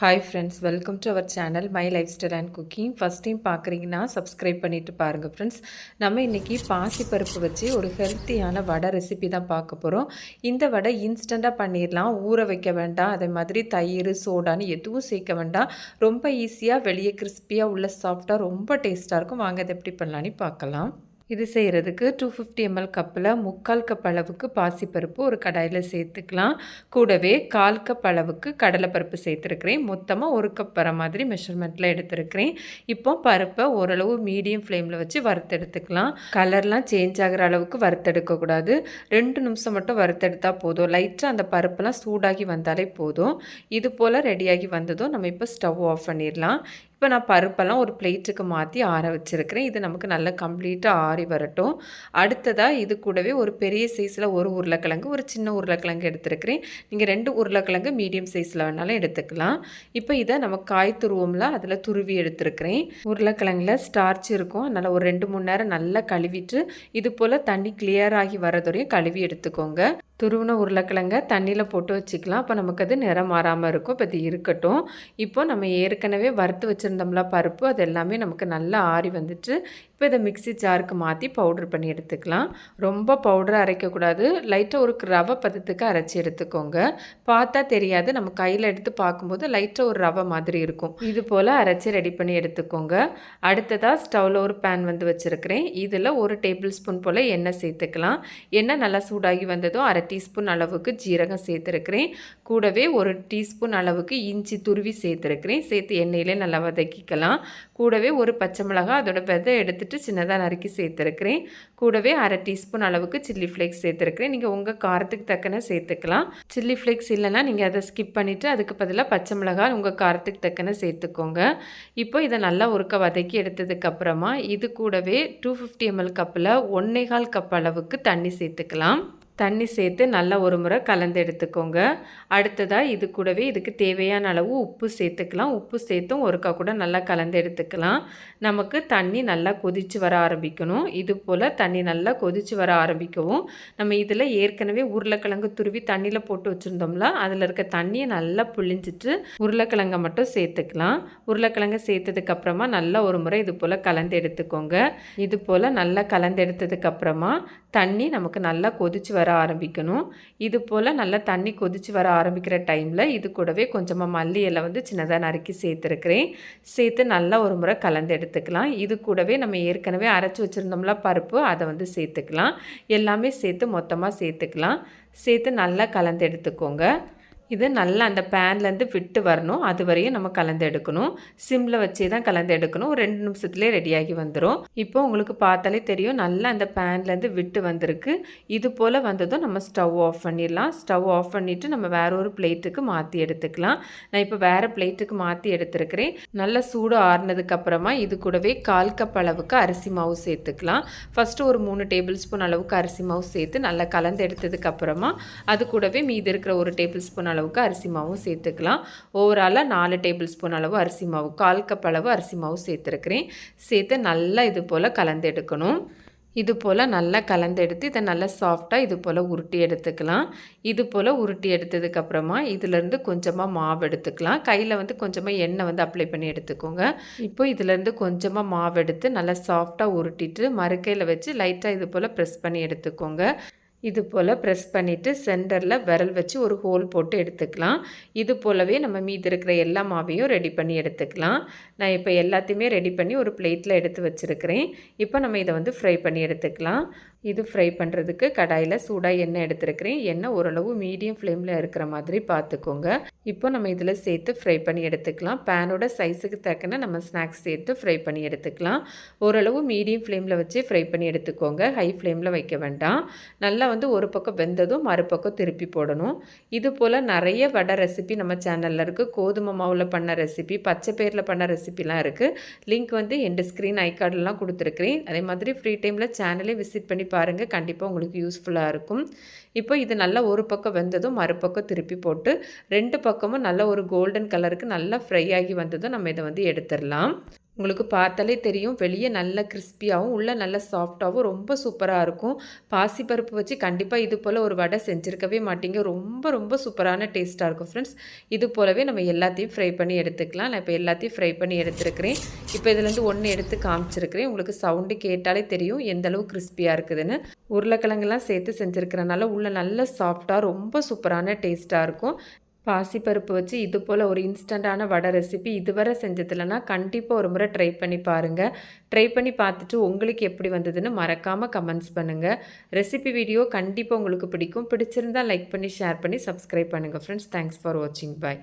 Hi friends welcome to our channel my lifestyle and cooking first time பார்க்குறீங்கன்னா subscribe பண்ணிவிட்டு பாருங்கள் friends நம்ம இன்றைக்கி பாசிப்பருப்பு வச்சு ஒரு ஹெல்த்தியான வடை ரெசிபி தான் பார்க்க போகிறோம் இந்த வடை இன்ஸ்டண்ட்டாக பண்ணிடலாம் ஊற வைக்க வேண்டாம். அதே மாதிரி தயிர் சோடான்னு எதுவும் சேர்க்க வேண்டாம். ரொம்ப ஈஸியாக வெளியே கிறிஸ்பியாக உள்ள சாஃப்டாக ரொம்ப டேஸ்ட்டாக இருக்கும். வாங்க அதை எப்படி பண்ணலான்னு பார்க்கலாம். இது செய்கிறதுக்கு டூ ஃபிஃப்டி எம்எல் கப்பில் முக்கால் கப் அளவுக்கு பாசிப்பருப்பு ஒரு கடாயில் சேர்த்துக்கலாம். கூடவே கால் கப் அளவுக்கு கடலைப்பருப்பு சேர்த்துருக்கிறேன். மொத்தமாக ஒரு கப் வர மாதிரி மெஷர்மெண்ட்டில் எடுத்துருக்கிறேன். இப்போ பருப்பை ஓரளவு மீடியம் ஃப்ளேமில் வச்சு வறுத்தெடுத்துக்கலாம். கலர்லாம் சேஞ்ச் ஆகிற அளவுக்கு வறுத்தெடுக்கக்கூடாது. ரெண்டு நிமிஷம் மட்டும் வறுத்தெடுத்தால் போதும். லைட்டாக அந்த பருப்பெல்லாம் சூடாகி வந்தாலே போதும். இது போல் ரெடியாகி வந்ததும் நம்ம இப்போ ஸ்டவ் ஆஃப் பண்ணிடலாம். இப்போ நான் பருப்பெல்லாம் ஒரு பிளேட்டுக்கு மாற்றி ஆற வச்சுருக்கிறேன். இது நமக்கு நல்லா கம்ப்ளீட்டாக ஆறி வரட்டும். அடுத்ததாக இது கூடவே ஒரு பெரிய சைஸில் ஒரு உருளைக்கிழங்கு ஒரு சின்ன உருளைக்கிழங்கு எடுத்துருக்கிறேன். நீங்கள் ரெண்டு உருளைக்கிழங்கு மீடியம் சைஸில் வேணாலும் எடுத்துக்கலாம். இப்போ இதை நம்ம காய் துருவோம்ல அதில் துருவி எடுத்துருக்கிறேன். உருளைக்கிழங்குல ஸ்டார்ச் இருக்கும். அதனால் ஒரு ரெண்டு மூணு நேரம் நல்லா கழுவிட்டு இது போல் தண்ணி கிளியர் ஆகி வரதுவரையும் கழுவி எடுத்துக்கோங்க. துருவின உருளைக்கிழங்க தண்ணியில் போட்டு வச்சுக்கலாம். அப்போ நமக்கு அது நிறம் மாறாமல் இருக்கும். இப்போ இது இருக்கட்டும். இப்போ நம்ம ஏற்கனவே வறுத்து வச்சு வச்சுருந்தோம்ல பருப்பு அது எல்லாமே நமக்கு நல்லா ஆறி வந்துட்டு இப்போ இதை மிக்சி ஜாருக்கு மாற்றி பவுடர் பண்ணி எடுத்துக்கலாம். ரொம்ப பவுடர் அரைக்கக்கூடாது. லைட்டாக ஒரு ரவை பதத்துக்கு அரைச்சி எடுத்துக்கோங்க. பார்த்தா தெரியாது. நம்ம கையில் எடுத்து பார்க்கும்போது லைட்டாக ஒரு ரவை மாதிரி இருக்கும். இது போல் அரைச்சி ரெடி பண்ணி எடுத்துக்கோங்க. அடுத்ததாக ஸ்டவ்வில் ஒரு பேன் வந்து வச்சுருக்கிறேன். இதில் ஒரு டேபிள் ஸ்பூன் போல் எண்ணெய் சேர்த்துக்கலாம். எண்ணெய் நல்லா சூடாகி வந்ததும் அரை டீஸ்பூன் அளவுக்கு ஜீரகம் சேர்த்துருக்கிறேன். கூடவே ஒரு டீஸ்பூன் அளவுக்கு இஞ்சி துருவி சேர்த்துருக்கிறேன். சேர்த்து எண்ணெயிலே நல்லா வதக்கிக்கலாம். கூடவே ஒரு பச்சை மிளகாய் அதோட விதை எடுத்துகிட்டு சின்னதாக நறுக்கி சேர்த்துருக்கிறேன். கூடவே அரை டீஸ்பூன் அளவுக்கு சில்லி ஃப்ளேக்ஸ் சேர்த்துருக்கிறேன். நீங்கள் உங்கள் காரத்துக்கு தக்கன சேர்த்துக்கலாம். சில்லி ஃப்ளேக்ஸ் இல்லைன்னா நீங்கள் அதை ஸ்கிப் பண்ணிவிட்டு அதுக்கு பதிலாக பச்சை மிளகாய் உங்கள் காரத்துக்கு தக்கன சேர்த்துக்கோங்க. இப்போ இதை நல்லா ஒருக்க வதக்கி எடுத்ததுக்கப்புறமா இது கூடவே டூ ஃபிஃப்டி எம்எல் கப்பில் ஒன்னேகால் கப் அளவுக்கு தண்ணி சேர்த்துக்கலாம். தண்ணி சேர்த்து நல்லா ஒரு முறை கலந்து எடுத்துக்கோங்க. அடுத்ததாக இது கூடவே இதுக்கு தேவையான அளவு உப்பு சேர்த்துக்கலாம். உப்பு சேர்த்தும் ஒருக்கா கூட நல்லா கலந்து எடுத்துக்கலாம். நமக்கு தண்ணி நல்லா கொதித்து வர ஆரம்பிக்கணும். இது போல் தண்ணி நல்லா கொதித்து வர ஆரம்பிக்கவும். நம்ம இதில் ஏற்கனவே உருளைக்கிழங்கு துருவி தண்ணியில் போட்டு வச்சுருந்தோம்ல அதில் இருக்க தண்ணியை நல்லா புளிஞ்சிட்டு உருளைக்கிழங்கை மட்டும் சேர்த்துக்கலாம். உருளைக்கிழங்கை சேர்த்ததுக்கப்புறமா நல்லா ஒரு முறை இது போல் கலந்து எடுத்துக்கோங்க. இது போல் நல்லா கலந்து எடுத்ததுக்கப்புறமா தண்ணி நமக்கு நல்லா கொதித்து வர ஆரம்பிக்கணும். இது போல் நல்லா தண்ணி கொதித்து வர ஆரம்பிக்கிற டைமில் இது கூடவே கொஞ்சமாக மல்லி இலை வந்து சின்னதாக நறுக்கி சேர்த்துருக்கிறேன். சேர்த்து நல்லா ஒரு முறை கலந்து எடுத்துக்கலாம். இது கூடவே நம்ம ஏற்கனவே அரைச்சி வச்சுருந்தோம்ல பருப்பு அதை வந்து சேர்த்துக்கலாம். எல்லாமே சேர்த்து மொத்தமாக சேர்த்துக்கலாம். சேர்த்து நல்லா கலந்து எடுத்துக்கோங்க. இது நல்லா அந்த பேன்லேருந்து விட்டு வரணும். அது வரையும் நம்ம கலந்து எடுக்கணும். சிம்மில் வச்சே தான் கலந்து எடுக்கணும். ஒரு ரெண்டு நிமிஷத்துலேயே ரெடியாகி வந்துடும் இப்போ உங்களுக்கு பார்த்தாலே தெரியும் நல்லா அந்த பேன்லேருந்து விட்டு வந்திருக்கு. இது போல் வந்ததும் நம்ம ஸ்டவ் ஆஃப் பண்ணிடலாம். ஸ்டவ் ஆஃப் பண்ணிவிட்டு நம்ம வேற ஒரு பிளேட்டுக்கு மாற்றி எடுத்துக்கலாம். நான் இப்போ வேறு பிளேட்டுக்கு மாற்றி எடுத்துருக்கிறேன். நல்லா சூடு ஆறுனதுக்கப்புறமா இது கூடவே கால் கப் அளவுக்கு அரிசி மாவு சேர்த்துக்கலாம். ஃபஸ்ட்டு ஒரு மூணு டேபிள் ஸ்பூன் அளவுக்கு அரிசி மாவு சேர்த்து நல்லா கலந்து எடுத்ததுக்கப்புறமா அது கூடவே மீதி இருக்கிற ஒரு டேபிள் ஸ்பூன் அளவுக்கு அரிசி மாவும் சேர்த்துக்கலாம். ஓவராலாக நாலு டேபிள் ஸ்பூன் அளவு அரிசி மாவு கால் கப் அளவு அரிசி மாவு சேர்த்துருக்கிறேன். சேர்த்து நல்லா இது போல் கலந்து எடுக்கணும். இது போல் நல்லா கலந்து எடுத்து இதை நல்லா சாஃப்டாக இது போல் உருட்டி எடுத்துக்கலாம். இது போல் உருட்டி எடுத்ததுக்கப்புறமா இதிலேருந்து கொஞ்சமாக மாவு எடுத்துக்கலாம். கையில் வந்து கொஞ்சமாக எண்ணெய் வந்து அப்ளை பண்ணி எடுத்துக்கோங்க. இப்போ இதிலேருந்து கொஞ்சமாக மாவு எடுத்து நல்லா சாஃப்டாக உருட்டிட்டு மறுக்கையில் வச்சு லைட்டாக இது போல் ப்ரெஸ் பண்ணி எடுத்துக்கோங்க. இது போல் ப்ரெஸ் பண்ணிவிட்டு சென்டரில் விரல் வச்சு ஒரு ஹோல் போட்டு எடுத்துக்கலாம். இது போலவே நம்ம மீதி இருக்கிற எல்லா மாவையும் ரெடி பண்ணி எடுத்துக்கலாம். நான் இப்போ எல்லாத்தையுமே ரெடி பண்ணி ஒரு பிளேட்டில் எடுத்து வச்சுருக்கிறேன். இப்போ நம்ம இதை வந்து ஃப்ரை பண்ணி எடுத்துக்கலாம். இது ஃப்ரை பண்ணுறதுக்கு கடாயில் சூடாக எண்ணெய் எடுத்துருக்கிறேன். எண்ணெய் ஓரளவு மீடியம் ஃப்ளேமில் இருக்கிற மாதிரி பார்த்துக்கோங்க இப்போ நம்ம இதில் சேர்த்து ஃப்ரை பண்ணி எடுத்துக்கலாம். பேனோட சைஸுக்கு தக்கன நம்ம ஸ்நாக்ஸ் சேர்த்து ஃப்ரை பண்ணி எடுத்துக்கலாம். ஓரளவு மீடியம் ஃப்ளேமில் வச்சு ஃப்ரை பண்ணி எடுத்துக்கோங்க. ஹை ஃப்ளேமில் வைக்க வேண்டாம். நல்லா வந்து ஒரு பக்கம் வெந்ததும் மறுபக்கம் திருப்பி போடணும். இது போல் நிறைய வடை ரெசிபி நம்ம சேனலில் இருக்குது கோதுமை மாவில் பண்ண ரெசிபி பச்சை பேரில் பண்ண ரெசிபிலாம் இருக்குது லிங்க் வந்து எண்டு ஸ்க்ரீன் கார்டெலாம் கொடுத்துருக்குறேன். அதே மாதிரி ஃப்ரீ டைமில் சேனலே விசிட் பண்ணி பாருங்கள் கண்டிப்பாக உங்களுக்கு யூஸ்ஃபுல்லாக இருக்கும். இப்போ இது நல்லா ஒரு பக்கம் வெந்ததும் மறுபக்கம் திருப்பி போட்டு ரெண்டு பக்கமும் நல்ல ஒரு கோல்டன் கலருக்கு நல்லா ஃப்ரை ஆகி வந்ததும் நம்ம இதை வந்து எடுத்துடலாம். உங்களுக்கு பார்த்தாலே தெரியும். வெளியே நல்ல கிறிஸ்பியாகவும் உள்ளே நல்ல சாஃப்டாகவும் ரொம்ப சூப்பராக இருக்கும். பாசிப்பருப்பு வச்சு கண்டிப்பாக இது போல் ஒரு வடை செஞ்சுருக்கவே மாட்டீங்க. ரொம்ப ரொம்ப சூப்பரான டேஸ்ட்டாக இருக்கும் ஃப்ரெண்ட்ஸ் இது போலவே நம்ம எல்லாத்தையும் ஃப்ரை பண்ணி எடுத்துக்கலாம். நான் இப்போ எல்லாத்தையும் ஃப்ரை பண்ணி எடுத்துருக்கிறேன். இப்போ இதுலேருந்து ஒன்று எடுத்து காமிச்சிருக்கிறேன். உங்களுக்கு சவுண்டு கேட்டாலே தெரியும் எந்தளவு கிறிஸ்பியாக இருக்குதுன்னு. உருளைக்கிழங்குலாம் சேர்த்து செஞ்சுருக்கிறனால உள்ளே நல்ல சாஃப்டாக ரொம்ப சூப்பரான டேஸ்ட்டாக இருக்கும். பாசிப்பருப்பு வச்சு இது போல் ஒரு இன்ஸ்டண்ட்டான வடை ரெசிபி இதுவரை செஞ்சதில்லைனா கண்டிப்பாக ஒரு முறை ட்ரை பண்ணி பாருங்கள் ட்ரை பண்ணி பார்த்துட்டு உங்களுக்கு எப்படி வந்ததுன்னு மறக்காமல் கமெண்ட்ஸ் பண்ணுங்கள் ரெசிபி வீடியோ கண்டிப்பாக உங்களுக்கு பிடிக்கும். பிடிச்சிருந்தால் லைக் பண்ணி ஷேர் பண்ணி சப்ஸ்கிரைப் பண்ணுங்கள் ஃப்ரெண்ட்ஸ் தேங்க்ஸ் ஃபார் வாட்சிங். பாய்